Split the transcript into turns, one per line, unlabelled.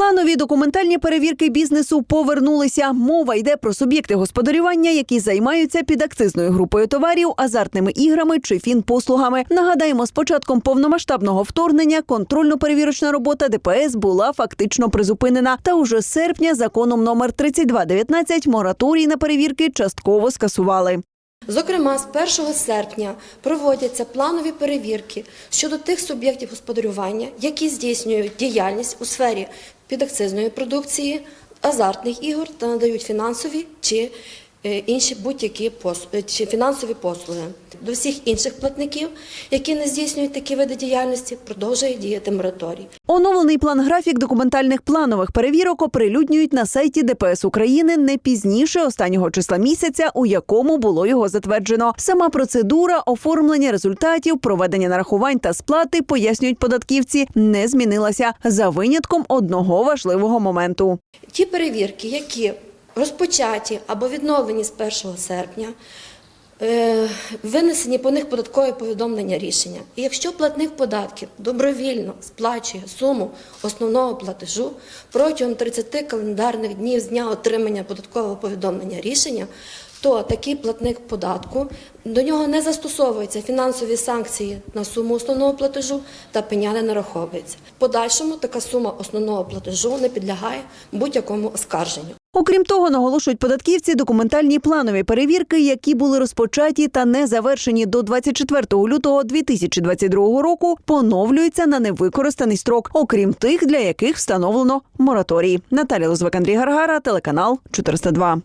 Планові документальні перевірки бізнесу повернулися. Мова йде про суб'єкти господарювання, які займаються підакцизною групою товарів, азартними іграми чи фінпослугами. Нагадаємо, з початком повномасштабного вторгнення контрольно-перевірочна робота ДПС була фактично призупинена. Та уже з серпня законом номер 3219 мораторій на перевірки частково скасували.
Зокрема, з 1 серпня проводяться планові перевірки щодо тих суб'єктів господарювання, які здійснюють діяльність у сфері підакцизної продукції, азартних ігор та надають фінансові чи інші будь-які пос- е, чи фінансові послуги. До всіх інших платників, які не здійснюють такі види діяльності, продовжує діяти мораторій.
Оновлений план графік документальних планових перевірок оприлюднюють на сайті ДПС України не пізніше останнього числа місяця, у якому було його затверджено. Сама процедура оформлення результатів, проведення нарахувань та сплати, пояснюють податківці, не змінилася за винятком одного важливого моменту.
Ті перевірки, які розпочаті або відновлені з 1 серпня, е, винесені по них податкові повідомлення рішення. І якщо платник податків добровільно сплачує суму основного платежу протягом 30 календарних днів з дня отримання податкового повідомлення рішення, то такий платник податку до нього не застосовуються фінансові санкції на суму основного платежу та пеня не нараховується. В подальшому така сума основного платежу не підлягає будь-якому оскарженню.
Окрім того, наголошують податківці документальні планові перевірки, які були розпочаті та не завершені до 24 лютого 2022 року, поновлюються на невикористаний строк, окрім тих, для яких встановлено мораторій. Наталя Лозвик, Андрій Гаргара, телеканал 402.